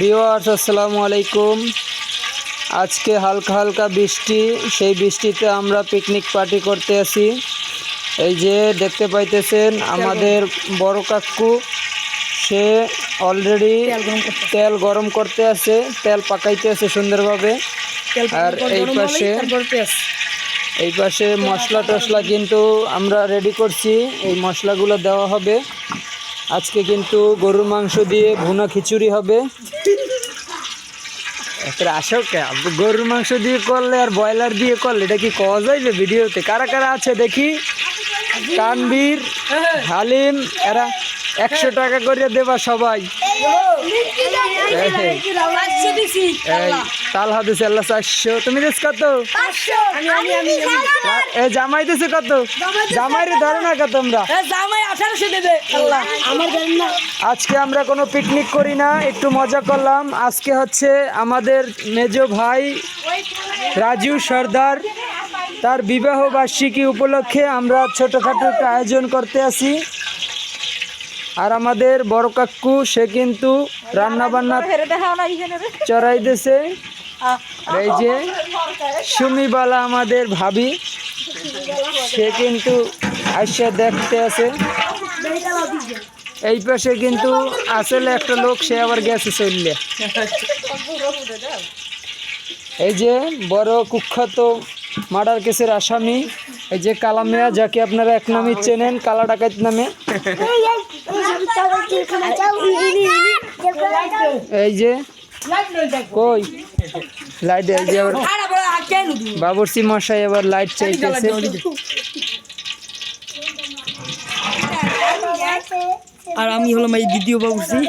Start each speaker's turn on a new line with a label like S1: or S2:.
S1: Viewers আসসালামু আলাইকুম। আজকে হালকা হালকা বৃষ্টি সেই বৃষ্টিতে আমরা পিকনিক পার্টি করতে আসি এই যে দেখতে পাইতেছেন আমাদের বড় কাকু সে অলরেডি তেল গরম করতে আছে তেল পাকাইতে আছে সুন্দরভাবে। আর এই পাশে এই পাশে মশলা টশলা কিন্তু আমরা রেডি করছি এই মশলাগুলো দেওয়া হবে। আজকে কিন্তু গরুর মাংস দিয়ে ভুনা খিচুড়ি হবে। গরুর মাংস দিয়ে করলে আর ব্রয়লার দিয়ে করলে, এটা কি কওয়া যায় যে ভিডিওতে? কারা কারা আছে দেখি? তানবীর হালিম, এরা একশো টাকা করে দেবা সবাই। তাল হাদিস আল্লাহ চারশো। তুমি দিস কত? এ জামাই দিছে কত? জামাইরে ধরে না কত তোমরা। আজকে আমরা কোনো পিকনিক করি না একটু মজা করলাম। আজকে হচ্ছে আমাদের মেজো ভাই রাজু সর্দার। তার বিবাহ বার্ষিকী উপলক্ষে আমরা ছোটোখাটো একটা আয়োজন করতে আসি। আর আমাদের বড় কাকু, সে কিন্তু রান্না বান্না চড়াই দিছে আর এই যে সুমিবালা আমাদের ভাবি, সে কিন্তু আসছে দেখতে আছে। এই পাশে কিন্তু আসলে একটা লোক, সে আবার গেছে চললে। এই যে বড় কুখ্যাত মার্ডার কেসের আসামি। এই যে কালামিয়া যাকে আপনারা এক নামে চেনেন, কালা ডাকাত নামে। এই যে লাইট বাবরসি মশাই আবার লাইট চাইতেছে।
S2: আর আমি হলাম এই দ্বিতীয় বাবুসি